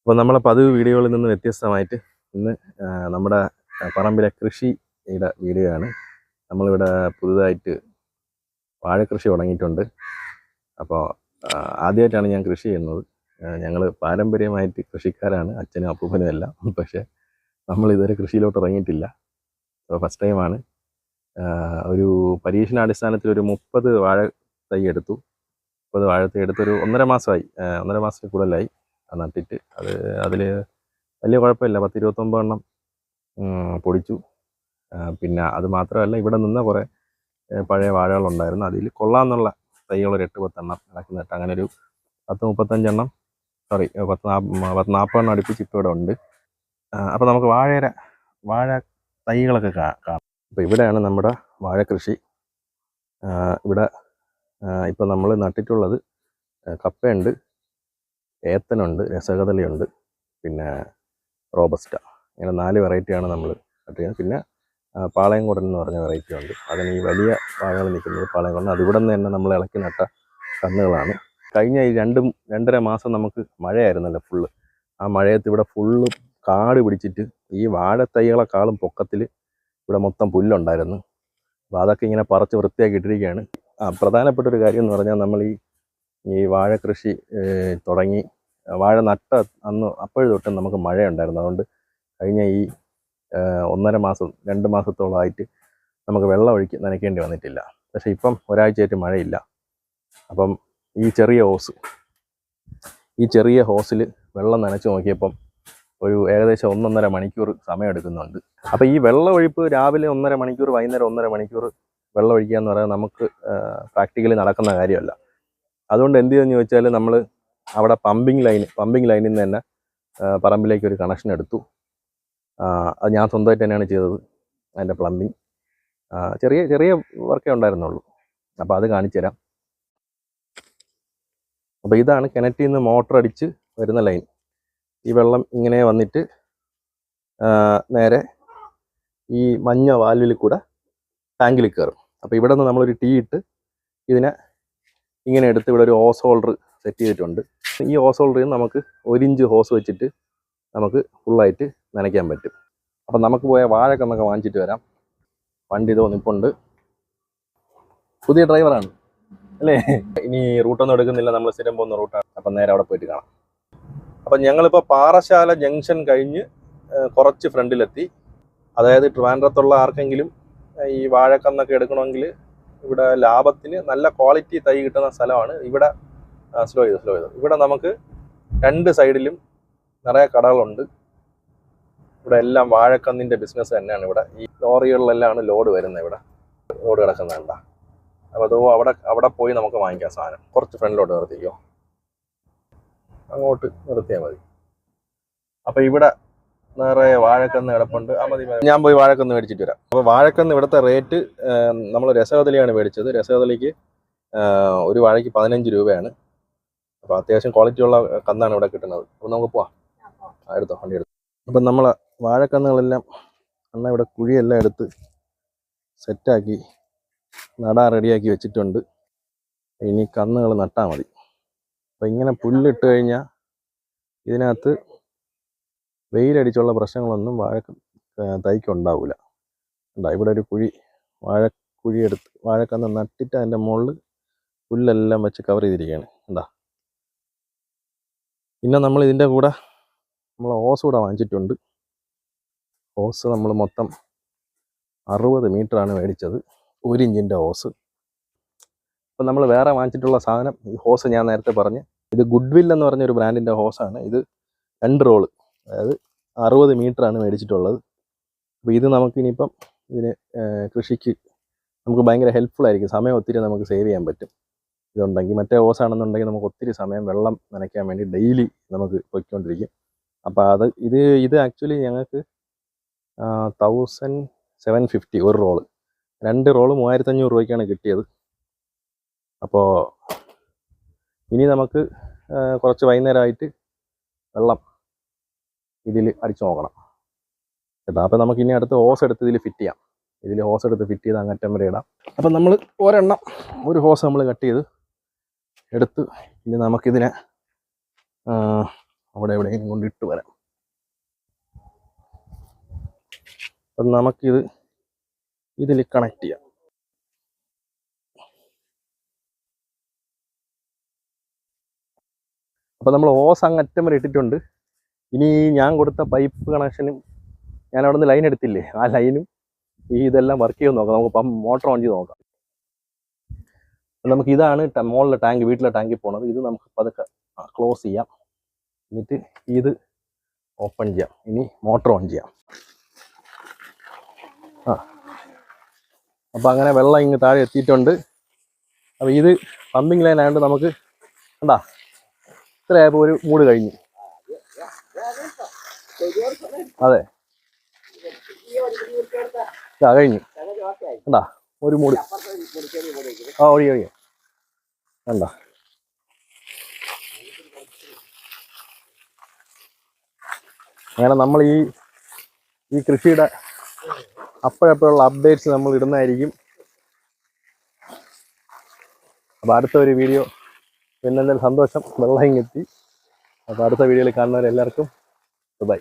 അപ്പോൾ നമ്മളെ പതിവ് വീഡിയോകളിൽ നിന്ന് വ്യത്യസ്തമായിട്ട് ഇന്ന് നമ്മുടെ പറമ്പിലെ കൃഷിയുടെ വീഡിയോ ആണ് നമ്മളിവിടെ പുതുതായിട്ട് വാഴക്കൃഷി തുടങ്ങിയിട്ടുണ്ട്. അപ്പോൾ ആദ്യമായിട്ടാണ് ഞാൻ കൃഷി ചെയ്യുന്നത്. ഞങ്ങൾ പാരമ്പര്യമായിട്ട് കൃഷിക്കാരാണ്. അച്ഛനും അപ്പൂപ്പനും എല്ലാം. പക്ഷേ നമ്മൾ ഇതുവരെ കൃഷിയിലോട്ട് ഇറങ്ങിയിട്ടില്ല. അപ്പോൾ ഫസ്റ്റ് ടൈമാണ് ഒരു പരീക്ഷണാടിസ്ഥാനത്തിൽ ഒരു മുപ്പത് വാഴ തൈ എടുത്തു. മുപ്പത് വാഴ തൈ എടുത്തൊരു ഒന്നര മാസമായി. ഒന്നര മാസത്തിൽ കൂടുതലായി. നട്ടിട്ട് അത് അതിൽ വലിയ കുഴപ്പമില്ല. പത്ത് ഇരുപത്തൊമ്പത് എണ്ണം പൊടിച്ചു. പിന്നെ അത് മാത്രമല്ല ഇവിടെ നിന്ന കുറേ പഴയ വാഴകളുണ്ടായിരുന്നു. അതിൽ കൊള്ളാമെന്നുള്ള തൈകൾ ഒരു എട്ട് പത്തെണ്ണം ഇടയ്ക്ക് നട്ട്. അങ്ങനെ ഒരു പത്ത് മുപ്പത്തഞ്ചെണ്ണം സോറി പത്ത് പത്ത് നാൽപ്പതെണ്ണം അടുപ്പിച്ച് ഇപ്പോൾ ഇവിടെ ഉണ്ട്. അപ്പോൾ നമുക്ക് വാഴയുടെ വാഴ തൈകളൊക്കെ കാണാം അപ്പോൾ ഇവിടെയാണ് നമ്മുടെ വാഴ കൃഷി. ഇവിടെ ഇപ്പം നമ്മൾ നട്ടിട്ടുള്ളത് കപ്പയുണ്ട്. ഏത്തനുണ്ട് രസകദളിയുണ്ട് പിന്നെ റോബസ്റ്റ. ഇങ്ങനെ നാല് വെറൈറ്റിയാണ് നമ്മൾ നട്ടിരിക്കുന്നത് പിന്നെ പാളയംകുടൻ എന്ന് പറഞ്ഞ വെറൈറ്റി ഉണ്ട്. അതിന് ഈ വലിയ വാഴകൾ നിൽക്കുന്നത് പാളയംകുടൻ അതിവിടെ നിന്ന് തന്നെ നമ്മൾ ഇളക്കി നട്ട കന്നുകളാണ്. കഴിഞ്ഞ ഈ രണ്ടും രണ്ടര മാസം നമുക്ക് മഴയായിരുന്നല്ലോ ഫുള്ള് ആ മഴയത്ത് ഇവിടെ ഫുള്ള് കാട് പിടിച്ചിട്ട് ഈ വാഴത്തൈകളെക്കാളും പൊക്കത്തിൽ ഇവിടെ മൊത്തം പുല്ലുണ്ടായിരുന്നു. അപ്പോൾ അതൊക്കെ ഇങ്ങനെ പറിച്ച് വൃത്തിയാക്കി ഇട്ടിരിക്കുകയാണ്. പ്രധാനപ്പെട്ട ഒരു കാര്യം എന്ന് പറഞ്ഞാൽ നമ്മൾ ഈ ഈ വാഴ കൃഷി തുടങ്ങി. വാഴ നട്ട അന്ന് അപ്പോഴും തൊട്ട് നമുക്ക് മഴയുണ്ടായിരുന്നു. അതുകൊണ്ട് കഴിഞ്ഞ ഈ ഒന്നര മാസം രണ്ട് മാസത്തോളമായിട്ട് നമുക്ക് വെള്ളം ഒഴുക്കി നനയ്ക്കേണ്ടി വന്നിട്ടില്ല. പക്ഷേ ഇപ്പം ഒരാഴ്ചയായിട്ട് മഴയില്ല. അപ്പം ഈ ചെറിയ ഹോസ് ഈ ചെറിയ ഹോസിൽ വെള്ളം നനച്ച് നോക്കിയപ്പം ഒരു ഏകദേശം ഒന്നൊന്നര മണിക്കൂർ സമയമെടുക്കുന്നുണ്ട്. അപ്പോൾ ഈ വെള്ളം ഒഴിപ്പ് രാവിലെ ഒന്നര മണിക്കൂർ വൈകുന്നേരം ഒന്നര മണിക്കൂർ വെള്ളം ഒഴിക്കുക എന്ന് പറയുന്നത് നമുക്ക് പ്രാക്ടിക്കലി നടക്കുന്ന കാര്യമല്ല. അതുകൊണ്ട് എന്ത് ചെയ്യുമെന്ന് ചോദിച്ചാൽ നമ്മൾ അവിടെ പമ്പിങ് ലൈൻ പമ്പിങ് ലൈനിൽ നിന്ന് തന്നെ പറമ്പിലേക്ക് ഒരു കണക്ഷൻ എടുത്തു. അത് ഞാൻ സ്വന്തമായിട്ട് തന്നെയാണ് ചെയ്തത് അതിന്റെ പ്ലംബിങ് ചെറിയ ചെറിയ വർക്കേ ഉണ്ടായിരുന്നുള്ളൂ. അപ്പോൾ അത് കാണിച്ചു തരാം. അപ്പോൾ ഇതാണ് കിണറ്റിൽ നിന്ന് മോട്ടർ അടിച്ച് വരുന്ന ലൈൻ ഈ വെള്ളം ഇങ്ങനെ വന്നിട്ട് നേരെ ഈ മഞ്ഞ വാൽവിൽ കൂടെ ടാങ്കിൽ കയറും. അപ്പോൾ ഇവിടെ നിന്ന് നമ്മളൊരു ടീ ഇട്ട് ഇതിനെ ഇങ്ങനെ എടുത്ത് ഇവിടെ ഒരു ഹോസ് ഹോൾഡർ സെറ്റ് ചെയ്തിട്ടുണ്ട്. ഈ ഹോസ് ഹോൾഡറിൽ നിന്ന് നമുക്ക് ഒരു ഇഞ്ച് ഹോസ് വെച്ചിട്ട് നമുക്ക് ഫുള്ളായിട്ട് നനയ്ക്കാൻ പറ്റും. അപ്പം നമുക്ക് പോയ വാഴക്കന്നൊക്കെ വാങ്ങിച്ചിട്ട് വരാം. വണ്ടി ഇതോ നിപ്പുണ്ട്. പുതിയ ഡ്രൈവറാണ് അല്ലേ? ഇനി റൂട്ടൊന്നും എടുക്കുന്നില്ല. നമ്മൾ സ്ഥിരം പോകുന്ന റൂട്ടാണ് അപ്പം നേരെ അവിടെ പോയിട്ട് കാണാം. അപ്പം ഞങ്ങളിപ്പോൾ പാറശാല ജംഗ്ഷൻ കഴിഞ്ഞ് കുറച്ച് ഫ്രണ്ടിലെത്തി. അതായത് ട്രിവാൻഡ്രത്തുള്ള ആർക്കെങ്കിലും ഈ വാഴക്കന്നൊക്കെ എടുക്കണമെങ്കിൽ ഇവിടെ ലാഭത്തിന് നല്ല ക്വാളിറ്റി തൈ കിട്ടുന്ന സ്ഥലമാണ്. ഇവിടെ സ്ലോ ചെയ്തു സ്ലോ ചെയ്തു. ഇവിടെ നമുക്ക് രണ്ട് സൈഡിലും നിറയെ കടകളുണ്ട്. ഇവിടെ എല്ലാം വാഴക്കന്നിന്റെ ബിസിനസ് തന്നെയാണ് ഇവിടെ. ഈ ലോറികളിലെല്ലാം ലോഡ് വരുന്നത് ഇവിടെ. ലോഡ് കിടക്കുന്നുണ്ട അപ്പോൾ അതോ അവിടെ അവിടെ പോയി നമുക്ക് വാങ്ങിക്കാം സാധനം. കുറച്ച് ഫ്രണ്ടിലോട്ട് നിർത്തിക്കോ. അങ്ങോട്ട് നിർത്തിയാൽ മതി. അപ്പോൾ ഇവിടെ നിറയെ വാഴക്കന്ന് കിടപ്പുണ്ട്. ആ മതി. ഞാൻ പോയി വാഴക്കന്ന് മേടിച്ചിട്ട് വരാം. അപ്പോൾ വാഴക്കന്ന് ഇവിടുത്തെ റേറ്റ് നമ്മൾ രസകദളിയാണ് മേടിച്ചത്. രസകദളിക്ക് ഒരു വാഴയ്ക്ക് പതിനഞ്ച് രൂപയാണ്. അപ്പോൾ അത്യാവശ്യം ക്വാളിറ്റി ഉള്ള കന്നാണ് ഇവിടെ കിട്ടുന്നത്. അപ്പോൾ നമുക്ക് പോവാം. എടുത്തോ വണ്ടി എടുത്തോ. അപ്പം നമ്മൾ വാഴക്കന്നുകളെല്ലാം അണ്ണ ഇവിടെ കുഴിയെല്ലാം എടുത്ത് സെറ്റാക്കി നടാൻ റെഡിയാക്കി വെച്ചിട്ടുണ്ട്. ഇനി കന്നുകൾ നട്ടാൽ മതി. അപ്പം ഇങ്ങനെ പുല്ലിട്ട് കഴിഞ്ഞാൽ ഇതിനകത്ത് വെയിലടിച്ചുള്ള പ്രശ്നങ്ങളൊന്നും വാഴ തൈക്കുണ്ടാവില്ല ഉണ്ടാ ഇവിടെ ഒരു കുഴി വാഴക്കുഴി എടുത്ത് വാഴക്കന്ന് നട്ടിട്ട് അതിന്റെ മുകളിൽ പുല്ലെല്ലാം വെച്ച് കവർ ചെയ്തിരിക്കുകയാണ്. ഉണ്ടാ പിന്നെ നമ്മൾ ഇതിന്റെ കൂടെ നമ്മൾ ഓസ് കൂടെ വാങ്ങിച്ചിട്ടുണ്ട്. ഓസ് നമ്മൾ മൊത്തം അറുപത് മീറ്ററാണ് മേടിച്ചത്. ഒരു ഇഞ്ചിന്റെ ഓസ്. അപ്പം നമ്മൾ വേറെ വാങ്ങിച്ചിട്ടുള്ള സാധനം ഈ ഹോസ് ഞാൻ നേരത്തെ പറഞ്ഞ്. ഇത് ഗുഡ്വിൽ എന്ന് പറഞ്ഞ ഒരു ബ്രാൻഡിന്റെ ഹോസാണ്. ഇത് രണ്ട് റോൾ. അതായത് അറുപത് ആണ് മേടിച്ചിട്ടുള്ളത്. അപ്പോൾ ഇത് നമുക്ക് ഇനിയിപ്പം ഇതിന് കൃഷിക്ക് നമുക്ക് ഭയങ്കര ഹെൽപ്ഫുൾ ആയിരിക്കും. സമയം ഒത്തിരി നമുക്ക് സേവ് ചെയ്യാൻ പറ്റും. ഇതുണ്ടെങ്കിൽ മറ്റേ ഓസ് ആണെന്നുണ്ടെങ്കിൽ നമുക്ക് ഒത്തിരി സമയം വെള്ളം നനയ്ക്കാൻ വേണ്ടി ഡെയിലി നമുക്ക് പൊയ്ക്കൊണ്ടിരിക്കും. അപ്പോൾ അത് ഇത് ഇത് ആക്ച്വലി ഞങ്ങൾക്ക് തൗസൻഡ് സെവൻ ഫിഫ്റ്റി ഒരു റോൾ രണ്ട് റോൾ മൂവായിരത്തഞ്ഞൂറ് രൂപയ്ക്കാണ് കിട്ടിയത്. അപ്പോൾ ഇനി നമുക്ക് കുറച്ച് വൈകുന്നേരമായിട്ട് വെള്ളം ഇതിൽ അടിച്ചു നോക്കണം. കേട്ടോ? അപ്പോൾ നമുക്ക് ഇനി അടുത്ത് ഹോസ് എടുത്ത് ഇതിൽ ഫിറ്റ് ചെയ്യാം. ഇതിൽ ഹോസ് എടുത്ത് ഫിറ്റ് ചെയ്ത് അങ്ങറ്റം വരെ ഇടാം. അപ്പം നമ്മൾ ഒരെണ്ണം ഒരു ഹോസ് നമ്മൾ കട്ട് ചെയ്ത് എടുത്ത് ഇനി നമുക്കിതിനെ അവിടെ എവിടെയെങ്കിലും കൊണ്ട് ഇട്ട് വരാം. അപ്പം നമുക്കിത് ഇതിൽ കണക്ട് ചെയ്യാം. അപ്പം നമ്മൾ ഓസ് അങ്ങറ്റം വരെ ഇട്ടിട്ടുണ്ട്. ഇനി ഞാൻ കൊടുത്ത പൈപ്പ് കണക്ഷനും ഞാൻ അവിടെ നിന്ന് ലൈൻ എടുത്തില്ലേ? ആ ലൈനും ഈ ഇതെല്ലാം വർക്ക് ചെയ്യുമെന്ന് നോക്കാം. നമുക്ക് പമ്പ് മോട്ടോർ ഓൺ ചെയ്ത് നോക്കാം. നമുക്ക് ഇതാണ് മോളിലെ ടാങ്ക് വീട്ടിലെ ടാങ്കിൽ പോണത്. ഇത് നമുക്ക് പതുക്കെ ക്ലോസ് ചെയ്യാം. എന്നിട്ട് ഇത് ഓപ്പൺ ചെയ്യാം. ഇനി മോട്ടോർ ഓൺ ചെയ്യാം. ആ. അപ്പം അങ്ങനെ വെള്ളം ഇങ്ങ് താഴെ എത്തിയിട്ടുണ്ട്. അപ്പോൾ ഇത് പമ്പിങ് ലൈൻ ആയതുകൊണ്ട് നമുക്ക് എന്താ ഇത്രയായപ്പോൾ ഒരു മൂട് കഴിഞ്ഞു. അതെ. കഴിഞ്ഞു. എന്താ ഒരു മൂടി. ആ ഒഴി ഒഴി എന്താ അങ്ങനെ നമ്മൾ ഈ ഈ കൃഷിയുടെ അപ്പോഴപ്പോഴുള്ള അപ്ഡേറ്റ്സ് നമ്മൾ ഇടുന്നതായിരിക്കും. അപ്പോൾ അടുത്ത ഒരു വീഡിയോ. പിന്നെ സന്തോഷം. വെള്ളം ഇങ്ങെത്തി. അപ്പോൾ അടുത്ത വീഡിയോയിൽ കാണുന്നവരെല്ലാവർക്കും. ബൈ